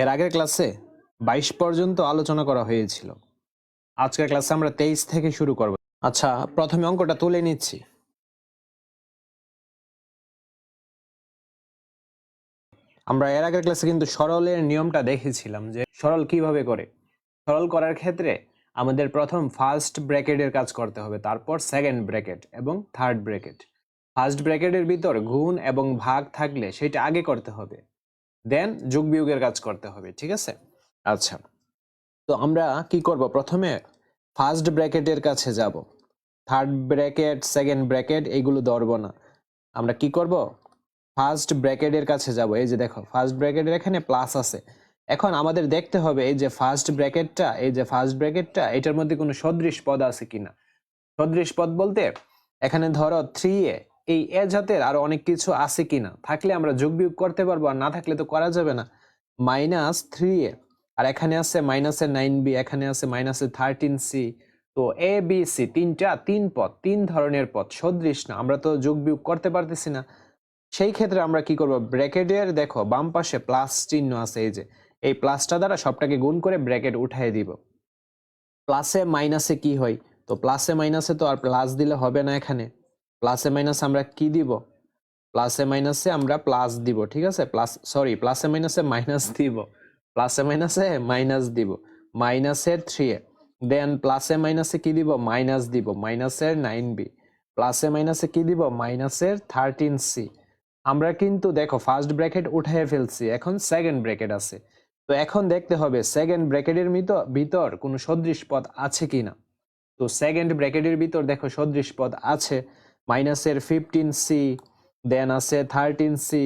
এর আগের ক্লাসে বাইশ পর্যন্ত আলোচনা করা হয়েছিল। আজকের ক্লাসে আমরা তেইশ থেকে শুরু করব। আচ্ছা প্রথমে অঙ্কটা তুলে নিচ্ছি। আমরা এর আগের ক্লাসে কিন্তু সরলের নিয়মটা দেখেছিলাম যে সরল কীভাবে করে। সরল করার ক্ষেত্রে আমাদের প্রথম ফার্স্ট ব্র্যাকেটের কাজ করতে হবে, তারপর সেকেন্ড ব্র্যাকেট এবং থার্ড ব্র্যাকেট ফার্স্ট ব্র্যাকেটের ভিতর গুণ এবং ভাগ থাকলে সেটা আগে করতে হবে। দেন যোগ বিয়োগের কাজ করতে হবে, ঠিক আছে? আচ্ছা তো আমরা কি করব? প্রথমে ফার্স্ট ব্র্যাকেটের কাছে যাব। থার্ড ব্র্যাকেট সেকেন্ড ব্র্যাকেট এইগুলো ধরবো না। আমরা কি করব? ফার্স্ট ব্র্যাকেটের কাছে যাব। এই যে দেখো ফার্স্ট ব্র্যাকেটের এখানে প্লাস আছে। এখন আমাদের দেখতে হবে এই যে ফার্স্ট ব্র্যাকেটটা এই যে ফার্স্ট ব্র্যাকেটটা এটার মধ্যে কোনো সদৃশ পদ আছে কিনা? সদৃশ পদ বলতে এখানে ধরো থ্রি এ এই এ জাতের আরও অনেক কিছু আছে কিনা? থাকলে আমরা যোগ বিয়োগ করতে পারব, আর না থাকলে তো করা যাবে না। মাইনাস থ্রি এ, আর এখানে আছে মাইনাসের নাইন বি এখানে আছে মাইনাসের থার্টিন সি তো এ বি সি তিনটা, তিন পথ তিন ধরনের পথ সদৃশ না, আমরা তো যোগ বিয়োগ করতে পারতেছি না। সেই ক্ষেত্রে আমরা কি করব? ব্র্যাকেটের দেখো, বাম পাশে প্লাস চিহ্ন আছে, এই যে, এই প্লাসটা দ্বারা সবটাকে গুণ করে ব্র্যাকেট উঠাই দিব। প্লাসে মাইনাসে কি হয়? তো প্লাসে মাইনাসে তো আর প্লাস দিলে হবে না এখানে। প্লাসে মাইনাসে আমরা কি দিব? প্লাসে মাইনাসে আমরা প্লাস দিব, ঠিক আছে? প্লাস সরি প্লাসে মাইনাসে মাইনাস দিব। প্লাসে মাইনাসে মাইনাস দিব। মাইনাসের থ্রি এ। দেন প্লাসে মাইনাসে কি দিব? মাইনাস দিব। মাইনাসের নাইন বি প্লাসে মাইনাসে কি দিব? মাইনাসের থার্টিন সি আমরা কিন্তু দেখো ফার্স্ট ব্র্যাকেট উঠিয়ে ফেলছি, এখন সেকেন্ড ব্র্যাকেট আছে। তো এখন দেখতে হবে সেকেন্ড ব্র্যাকেটের ভিতর ভিতর কোনো সদৃশ পদ আছে কিনা? তো সেকেন্ড ব্র্যাকেটের ভিতর দেখো, সদৃশ পদ আছে। মাইনাসের ফিফটিন সি দেন আছে থার্টিন সি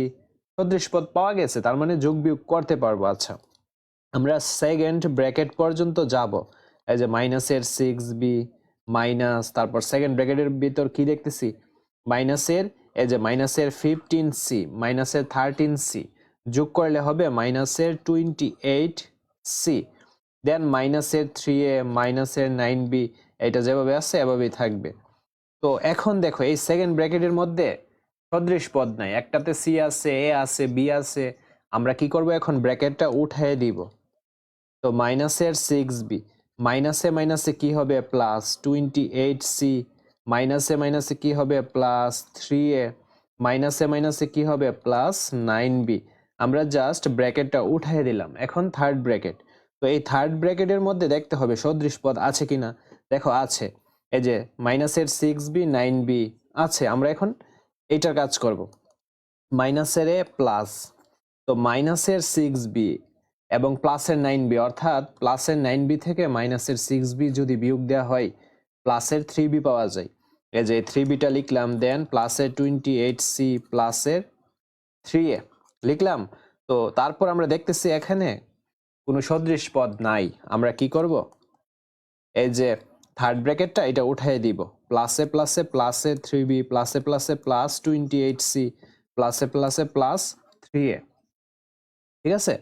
সদৃশ পদ পাওয়া গেছে, তার মানে যোগ বিয়োগ করতে পারব। আচ্ছা আমরা সেকেন্ড ব্র্যাকেট পর্যন্ত যাব। এই যে মাইনাসের সিক্স বি মাইনাস তারপর সেকেন্ড ব্র্যাকেটের ভিতর কি দেখতেছি? মাইনাসের এই যে মাইনাসের ফিফটিন সি মাইনাসের থার্টিন সি যোগ করলে হবে মাইনাসের টোয়েন্টি এইট সি দেন মাইনাসের থ্রি এ মাইনাসের নাইন বি এটা যেভাবে আছে এভাবেই থাকবে। তো এখন দেখো, এই সেকেন্ড ব্র্যাকেটের মধ্যে সদৃশ পদ নাই। একটাতে সি আছে এ আছে বি আছে। আমরা কি করব এখন? ব্র্যাকেটটা উঠায় দিব। তো মাইনাসের সিক্স বি মাইনাসে মাইনাসে কি হবে? প্লাস টোয়েন্টি এইট সি মাইনাসে মাইনাসে কি হবে? প্লাস থ্রি এ মাইনাসে মাইনাসে কি হবে? প্লাস নাইন বি আমরা জাস্ট ব্র্যাকেটটা উঠাই দিলাম। এখন থার্ড ব্র্যাকেট তো এই থার্ড ব্র্যাকেটের মধ্যে দেখতে হবে সদৃশ পদ আছে কি না দেখো, আছে। এই যে মাইনাসের সিক্স বি নাইন বি আছে, আমরা এখন এইটার কাজ করব। মাইনাসের এ প্লাস তো মাইনাসের সিক্স বি এবং প্লাসের নাইন বি অর্থাৎ প্লাসের নাইন বি থেকে মাইনাসের সিক্স বি যদি বিয়োগ দেওয়া হয়, প্লাসের থ্রি বি পাওয়া যায়। এই যে থ্রি বিটা লিখলাম দেন প্লাসের টোয়েন্টি এইট সি প্লাসের থ্রি এ লিখলাম? তো তারপর আমরা দেখতেছি এখানে কোনো সদৃশ পদ নাই, আমরা কি করব? এই যে থার্ড ব্র্যাকেটটা এটা উঠাই দিব। প্লাসে প্লাসে প্লাসে থ্রি বি প্লাসে প্লাসে প্লাস টোয়েন্টি এইট সি প্লাসে প্লাসে প্লাস থ্রি এ ঠিক আছে?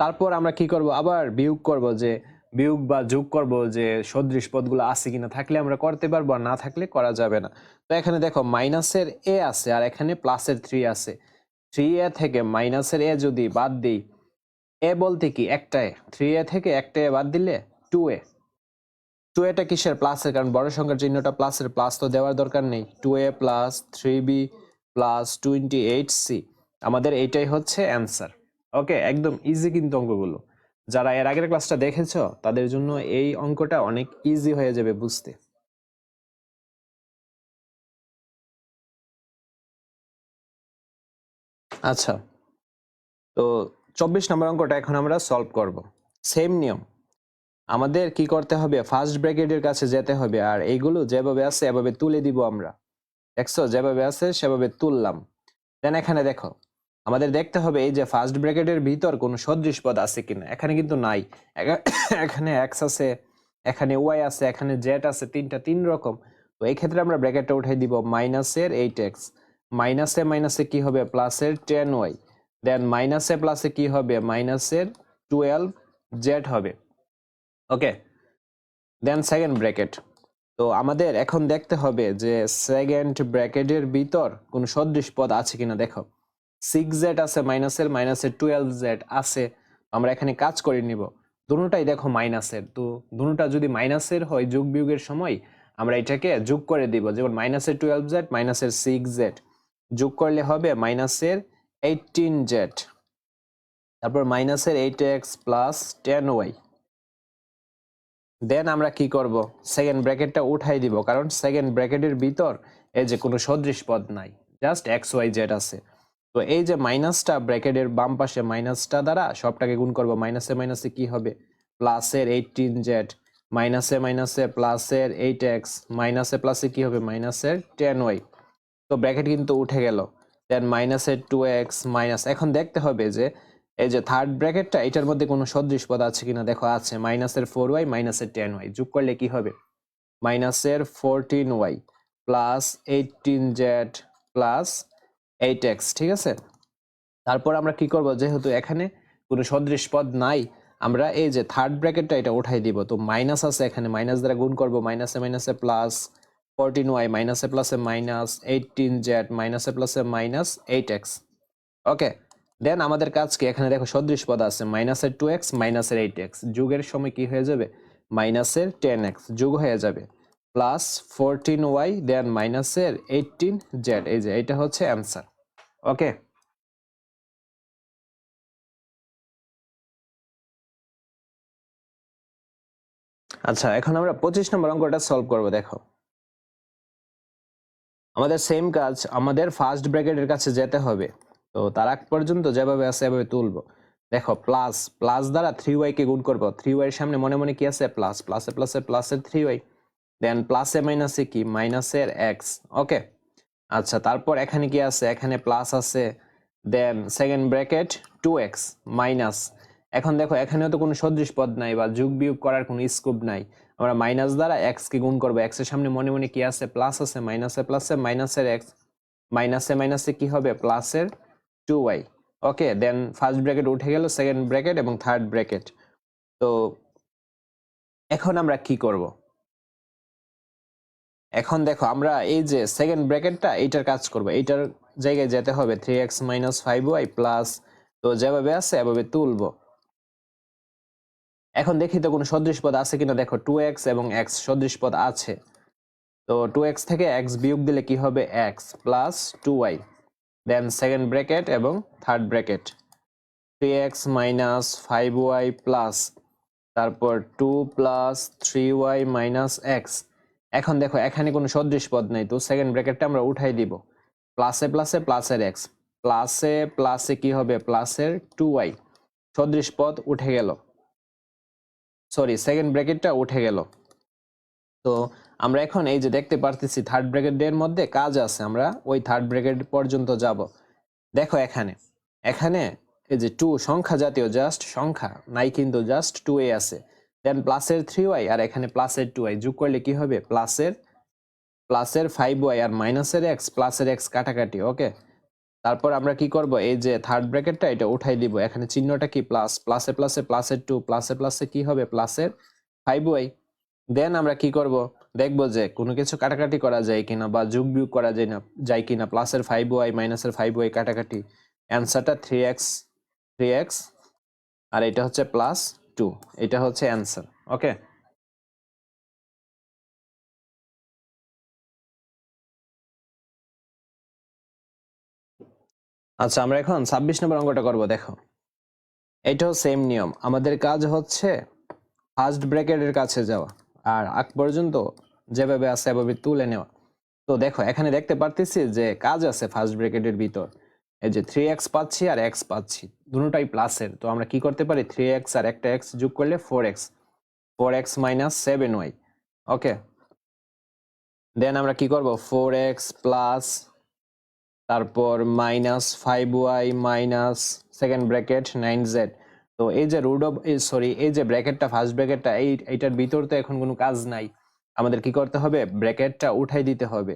তারপর আমরা কি করব? আবার বিয়োগ করব যে, বিয়োগ বা যোগ করব যে, সদৃশ পদগুলো আছে কিনা থাকলে আমরা করতে পারব, আর না থাকলে করা যাবে না। তো এখানে দেখো মাইনাসের এ আছে, আর এখানে প্লাসের থ্রি আছে। থ্রি এ থেকে মাইনাসের এ যদি বাদ দিই এ বলতে কি? একটায়। থ্রি এ থেকে একটা এ বাদ দিলে টু এ টু এটা কিসের প্লাসের কারণ বড় সংখ্যার চিহ্নটা প্লাসের প্লাস তো দেওয়ার দরকার নেই। Two A plus three B plus twenty eight C আমাদের এইটাই হচ্ছে অ্যান্সার ওকে একদম ইজি কিন্তু অঙ্কগুলো। যারা এর আগের ক্লাসটা দেখেছ, তাদের জন্য এই অঙ্কটা অনেক ইজি হয়ে যাবে বুঝতে। আচ্ছা তো চব্বিশ নম্বর অঙ্কটা এখন আমরা সলভ করব। সেম নিয়ম। আমাদের কি করতে হবে? ফার্স্ট ব্র্যাকেটের কাছে যেতে হবে। আর এইগুলো যেভাবে আছে, এভাবে তুলে দিব আমরা। দেখছ? যেভাবে আছে, সেভাবে তুললাম। দেন এখানে দেখো, আমাদের দেখতে হবে এই যে ফার্স্ট ব্র্যাকেটের ভিতর কোনো সদৃশ পদ আছে কিনা। এখানে কিন্তু নাই। এখানে এক্স আছে, এখানে ওয়াই আছে, এখানে জেড আছে, তিনটা তিন রকম। তো এই ক্ষেত্রে আমরা ব্র্যাকেটটা উঠাই দিব মাইনাসের এইট এক্স মাইনাসে মাইনাসে কি হবে? প্লাসের টেন ওয়াই দেন মাইনাসে প্লাসে কি হবে? মাইনাসের টুয়েলভ জেড হবে। ওকে দেন সেকেন্ড ব্র্যাকেট তো আমাদের এখন দেখতে হবে যে সেকেন্ড ব্র্যাকেটের ভিতর কোনো সদৃশ পদ আছে কিনা দেখো। সিক্স জেড আছে মাইনাসের মাইনাসের টুয়েলভ জেড আছে। আমরা এখানে কাজ করে নিব। দুটোটাই দেখো মাইনাসের তো দুটোটা যদি মাইনাসের হয় যোগ বিয়োগের সময় আমরা এটাকে যোগ করে দিব। যেমন মাইনাসের টুয়েলভ জেড মাইনাসের সিক্স জেড যোগ করলে হবে মাইনাসের এইটিন জেড তারপর মাইনাসের eight X plus ten Y then আমরা কি করব? সেকেন্ড ব্র্যাকেটটা উঠাই দিব, কারণ সেকেন্ড ব্র্যাকেটের ভিতর এই যে কোনো সদৃশ পদ নাই জাস্ট এক্স ওয়াই জেড আছে। তো এই যে মাইনাসটা ব্র্যাকেটের বাম পাশে মাইনাসটা দ্বারা সবটাকে গুণ করব মাইনাসে মাইনাসে কি হবে? প্লাসের এইটিন জেড মাইনাসে মাইনাসে প্লাসের এইট এক্স মাইনাসে প্লাসে কি হবে? মাইনাসের টেন ওয়াই তো ব্র্যাকেট কিন্তু উঠে গেল। দেন মাইনাসের টু এক্স মাইনাস এখন দেখতে হবে যে এই যে থার্ড ব্র্যাকেটটা এটার মধ্যে কোনো সদৃশ পদ আছে কিনা? দেখো, আছে মাইনাসের ফোর ওয়াই মাইনাসের টেন ওয়াই যোগ করলে কি হবে? মাইনাসের fourteen Y plus eighteen Z plus eight X ঠিক আছে? তারপর আমরা কি করব? যেহেতু এখানে কোনো সদৃশ পদ নাই, আমরা এই যে থার্ড ব্র্যাকেটটা এটা উঠাই দিব। তো মাইনাস আছে এখানে মাইনাস দ্বারা গুণ করব। মাইনাসে মাইনাসে প্লাস ফোরটিন ওয়াই মাইনাসে প্লাসে মাইনাস এইটিন জেড মাইনাসে প্লাসে minus eight X okay then আমাদের কাজ কি এখানে দেখো সদৃশ পদ আছে মাইনাসের টু এক্স মাইনাসের এইট এক্স যুগের সময় কি হয়ে যাবে? মাইনাসের টেন এক্স যুগ হয়ে যাবে। প্লাস ফোরটিন ওয়াই দেন মাইনাসের এইটিন জেড এই যে, এটা হচ্ছে অ্যান্সার ওকে আচ্ছা এখন আমরা পঁচিশ নম্বর অঙ্কটা সলভ করব, দেখো। আমাদের সেম কাজ, আমাদের ফার্স্ট ব্র্যাকেটের কাছে যেতে হবে। তো তার আগ পর্যন্ত যেভাবে আছে, এভাবে তুলবো। দেখো প্লাস প্লাস দ্বারা থ্রি ওয়াই কে গুণ করব। থ্রি ওয়াই এর সামনে মনে মনে কি আছে? প্লাস প্লাসে প্লাসে প্লাসের থ্রি ওয়াই দেন প্লাসে মাইনাসে কি? মাইনাসের এক্স ওকে আচ্ছা তারপর এখানে কি আছে? এখানে প্লাস আছে। Then second bracket two X minus এখন দেখো, এখানেও তো কোনো সদৃশ পদ নাই বা যোগ বিয়োগ করার কোনো স্কোপ নাই। আমরা মাইনাস দ্বারা এক্স কে গুণ করব। এক্সের সামনে মনে মনে কি আছে? প্লাস আছে মাইনাসে প্লাসে মাইনাসের এক্স মাইনাসে মাইনাসে কি হবে? প্লাসের two Y okay then first bracket উঠে গেল সেকেন্ড ব্র্যাকেট এবং থার্ড ব্র্যাকেট তো এখন আমরা কি করব? এখন দেখো, আমরা এই যে সেকেন্ড ব্র্যাকেটটা এইটার কাজ করব। এইটার জায়গায় যেতে হবে three X minus five Y plus তো যেভাবে আছে এভাবে তুলবো। এখন দেখি তো কোনো সদৃশ পদ আছে কিনা। দেখো টু এক্স এবং এক্স সদৃশ পদ আছে। তো টু এক্স থেকে এক্স বিয়োগ দিলে কি হবে? X plus two Y then second bracket এবং third bracket three X minus five Y plus তারপর two plus three Y minus X এখন দেখো, এখানে কোনো সদৃশ পদ নেই, তো সেকেন্ড ব্র্যাকেটটা আমরা উঠাই দিব। প্লাসে প্লাসে প্লাসের এক্স প্লাসে প্লাসে কি হবে? প্লাসের টু ওয়াই সদৃশ পদ উঠে গেল। সরি সেকেন্ড ব্র্যাকেটটা উঠে গেল। তো আমরা এখন এই যে দেখতে পারতেছি থার্ড ব্র্যাকেটের মধ্যে কাজ আছে, আমরা ওই থার্ড ব্র্যাকেট পর্যন্ত যাব। দেখো এখানে এখানে এই যে টু সংখ্যা জাতীয় জাস্ট সংখ্যা, নাই কিন্তু জাস্ট টু এ আছে। দেন প্লাসের থ্রি ওয়াই আর এখানে প্লাসের টু ওয়াই যোগ করলে কি হবে? প্লাসের প্লাসের ফাইভ ওয়াই আর মাইনাসের এক্স প্লাসের এক্স কাটাকাটি ওকে তারপর আমরা কি করব? এই যে থার্ড ব্র্যাকেটটা এটা উঠাই দিব। এখানে চিহ্নটা কি? প্লাস প্লাসে প্লাসে প্লাসের টু প্লাসে প্লাসে কি হবে? প্লাসের ফাইভ ওয়াই দেন আমরা কি করব? দেখব যে কোনো কিছু কাটাকাটি করা যায় কিনা বা যোগ বিয়োগ করা যায় না, যায় কিনা প্লাসের ফাইভ ওয়াই মাইনাসের ফাইভ ওয়াই কাটাকাটি। অ্যান্সারটা থ্রি এক্স থ্রি এক্স আর এটা হচ্ছে প্লাস টু এটা হচ্ছে অ্যান্সার ওকে আচ্ছা আমরা এখন ছাব্বিশ নম্বর অঙ্কটা করব, দেখো। এটাও সেম নিয়ম, আমাদের কাজ হচ্ছে ফার্স্ট ব্র্যাকেটের কাছে যাওয়া, আর আগ পর্যন্ত যেভাবে আছে, এভাবে তুলে নেওয়া। তো দেখো, এখানে দেখতে পারতেছি যে কাজ আছে ফার্স্ট ব্র্যাকেটের ভিতর। এই যে থ্রি এক্স পাচ্ছি আর এক্স পাচ্ছি, দুটোটাই প্লাসের তো আমরা কি করতে পারি? থ্রি এক্স আর একটা এক্স যোগ করলে four X four X minus seven Y okay then আমরা কি করব? ফোর এক্স প্লাস তারপর minus five Y minus second bracket nine Z তো এই যে রুট অফ সরি এই যে ব্র্যাকেটটা ফার্স্ট ব্র্যাকেটটা এই, এইটার ভিতর তো এখন কোনো কাজ নাই। আমাদের কি করতে হবে? ব্র্যাকেটটা উঠাই দিতে হবে।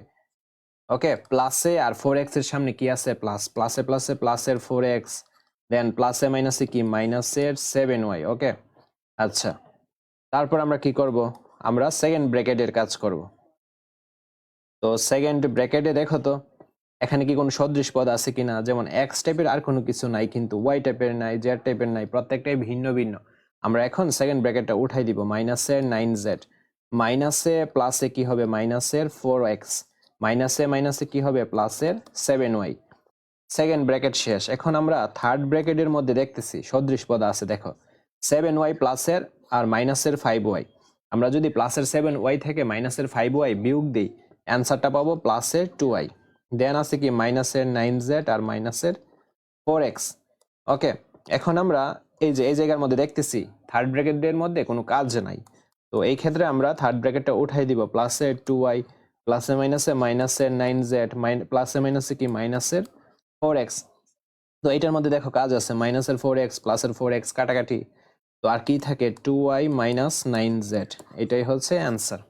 ওকে প্লাসে আর ফোর এক্সের সামনে কি আছে? প্লাস প্লাসে প্লাসে প্লাসের ফোর এক্স দেন প্লাসে মাইনাসে কি? মাইনাসের সেভেন ওয়াই ওকে? আচ্ছা তারপর আমরা কি করব? আমরা সেকেন্ড ব্র্যাকেটের কাজ করব। তো সেকেন্ড ব্র্যাকেটে দেখো তো, এখানে কি কোনো সদৃশ পদ আছে কিনা? যেমন এক্স টাইপের আর কোনো কিছু নাই, কিন্তু ওয়াই টাইপের নাই জেড টাইপের নাই, প্রত্যেকটাই ভিন্ন ভিন্ন। আমরা এখন সেকেন্ড ব্র্যাকেটটা উঠাই দিব মাইনাসের নাইন জেড মাইনাসে প্লাসে কি হবে? মাইনাসের ফোর এক্স মাইনাসে মাইনাসে কি হবে? প্লাসের সেভেন ওয়াই সেকেন্ড ব্র্যাকেট শেষ। এখন আমরা থার্ড ব্র্যাকেটের মধ্যে দেখতেছি, সদৃশ পদ আছে, দেখো। সেভেন ওয়াই প্লাসের আর মাইনাসের ফাইভ ওয়াই আমরা যদি প্লাসের সেভেন ওয়াই থেকে মাইনাসের ফাইভ ওয়াই বিয়োগ দিই অ্যান্সারটা পাবো প্লাসের টু ওয়াই দেন আছে কি? মাইনাসের নাইন জেড আর মাইনাসের ফোর এক্স ওকে এখন আমরা এই যে, এই জায়গার মধ্যে দেখতেছি থার্ড ব্র্যাকেটের মধ্যে কোনো কাজ নাই। তো এই ক্ষেত্রে আমরা থার্ড ব্র্যাকেটটা উঠাই দিব প্লাসের টু ওয়াই প্লাসে মাইনাসে মাইনাসের নাইন জেড প্লাসে মাইনাসে কি মাইনাসের ফোর এক্স তো এটার মধ্যে দেখো কাজ আছে মাইনাসের ফোর এক্স প্লাসের ফোর এক্স কাটাকাটি। তো আর কি থাকে? Two y minus nine z এটাই হচ্ছে অ্যান্সার